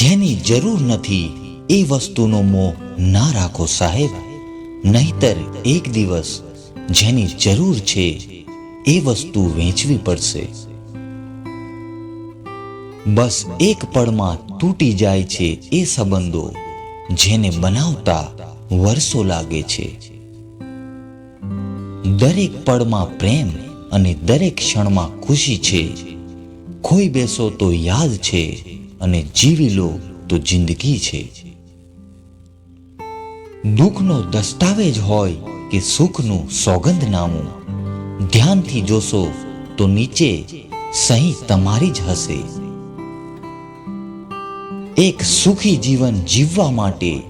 જેની જરૂર નથી એ વસ્તુનો મોહ ના રાખો સાહેબ. નહીતર એક દિવસ જેની જરૂર છે એ વસ્તુ વેચવી પડશે. બસ એક પળમાં તૂટી જાય છે એ સંબંધો જેને બનાવતા વર્ષો લાગે છે. દરેક પળમાં પ્રેમ અને દરેક ક્ષણમાં ખુશી છે. ખોઈ બેસો તો યાદ છે અને જીવી લો તો જિંદગી છે. દુઃખનો દસ્તાવેજ હોય કે સુખનું સોગંદનામું, ધ્યાનથી જોશો તો નીચે સહી તમારી જ હશે. એક સુખી જીવન જીવવા માટે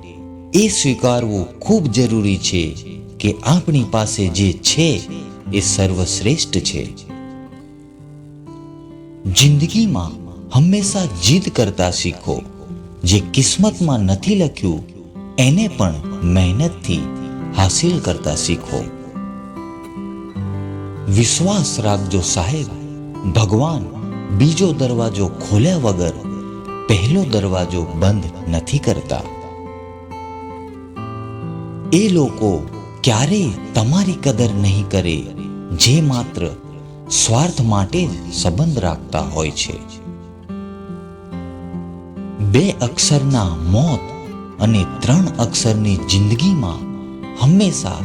એ સ્વીકારવું ખૂબ જરૂરી છે કે આપણી પાસે જે છે એ સર્વશ્રેષ્ઠ છે. જિંદગીમાં હંમેશા જીદ કરતા શીખો. જે કિસ્મતમાં નથી લખ્યું, એને પણ મહેનતથી હાસિલ કરતા શીખો. વિશ્વાસ રાખજો સાહેબ, ભગવાન બીજો દરવાજો ખોલ્યા વગર પહેલો દરવાજો બંધ નથી કરતા. એ લોકો ક્યારેય તમારી કદર નહીં કરે, જે માત્ર સ્વાર્થ માટે જ સંબંધ રાખતા હોય છે. બે અક્ષરના મોત અને ત્રણ અક્ષરની જિંદગીમાં હંમેશા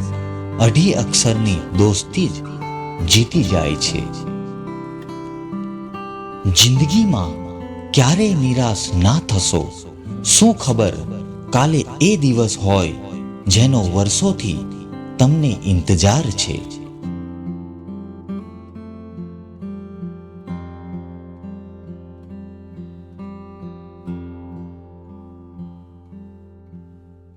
અઢી અક્ષરની દોસ્તી જ જીતી જાય છે. જિંદગીમાં ક્યારેય નિરાશ ના થશો, શું ખબર કાલે એ દિવસ હોય જેનો વર્ષોથી તમને ઇંતજાર છે?